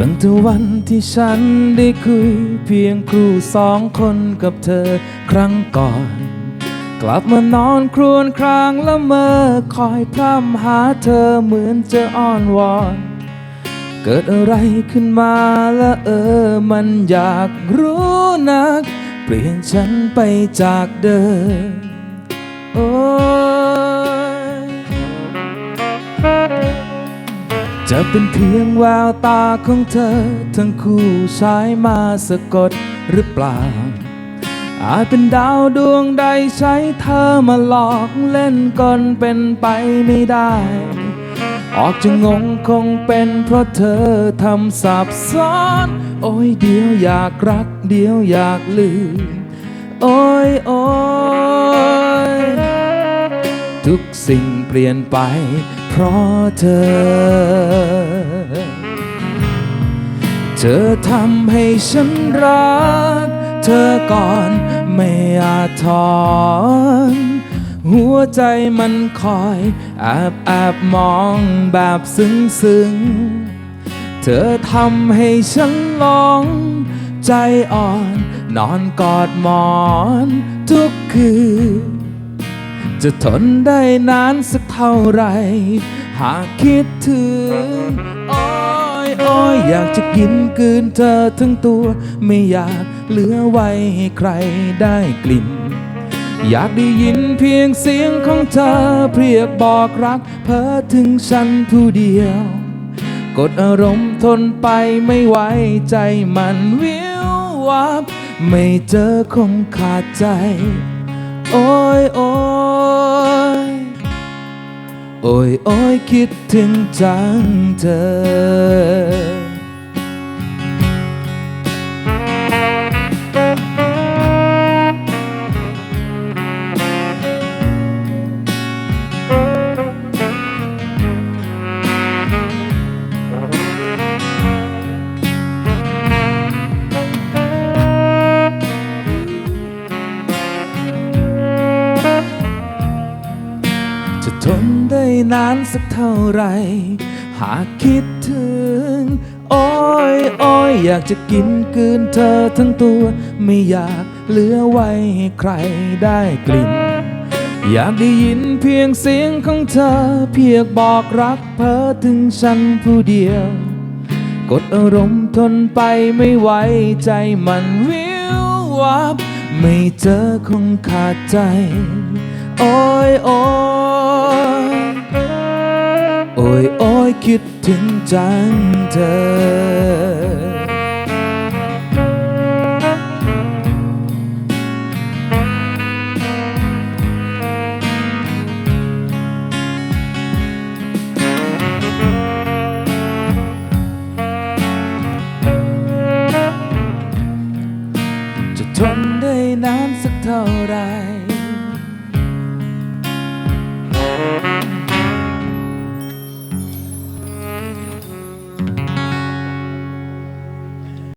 ตั้งแต่วันที่ฉันได้คุย เพียงครูสองคนกับเธอครั้งก่อน กลับมานอนครวญครางละเมอคอยพร่ำหาเธอเหมือนจะอ้อนวอน เกิดอะไรขึ้นมาละเออมันอยากรู้นัก เปลี่ยนฉันไปจากเดิมโอ้ จะเป็นเพียงแววตาของเธอ ทั้งคู่ใช้มาสะกดหรือเปล่า อาจเป็นดาวดวงใดใช้เธอมาหลอกเล่นก่อนเป็นไปไม่ได้ ออกจะงงคงเป็นเพราะเธอทำสับซ้อน โอ้ยเดียวอยากรัก เดียวอยากลืม โอ้ยโอ้ยทุกสิ่งเปลี่ยนไปเพราะเธอ เธอทำให้ฉันรัก เธอก่อนไม่อาจถอนหัวใจมันคอยแอบแอบมองแบบซึ้งซึ้งๆเธอทำให้ฉันหลง ใจอ่อนนอนกอดหมอนทุกคืนจะทนได้นานสักเท่าไหรหากคิดถึง อ้ยอ้ยอยากจะกินกืนเธอทั้งตัว ไม่อยากเหลือไว้ให้ใครได้กลิ่น อยากได้ยินเพียงเสียงของเธอเพียกบอกรัก เพ้อถึงฉันผู้เดียว กดอารมณ์ทนไปไม่ไหวใจมันวิววับ ไม่เจอคงขาดใจ โอ้ยโอ้ย โอ้ยโอ้ยคิดถึงจังเธอ ทนได้นานสักเท่าไร หากคิดถึง โอ้ยโอ้ยอยากจะกินกืนเธอทั้งตัว ไม่อยากเหลือไว้ให้ใครได้กลิ่น อยากได้ยินเพียงเสียงของเธอ เพียงบอกรักเพ้อถึงฉันผู้เดียว กดอารมณ์ทนไปไม่ไหวใจมันวิววับ ไม่เจอคงขาดใจ โอ้ยโอ้ยโอ้ยโอ้ยคิดถึงจังเธอจะทนได้นานสักเท่าไร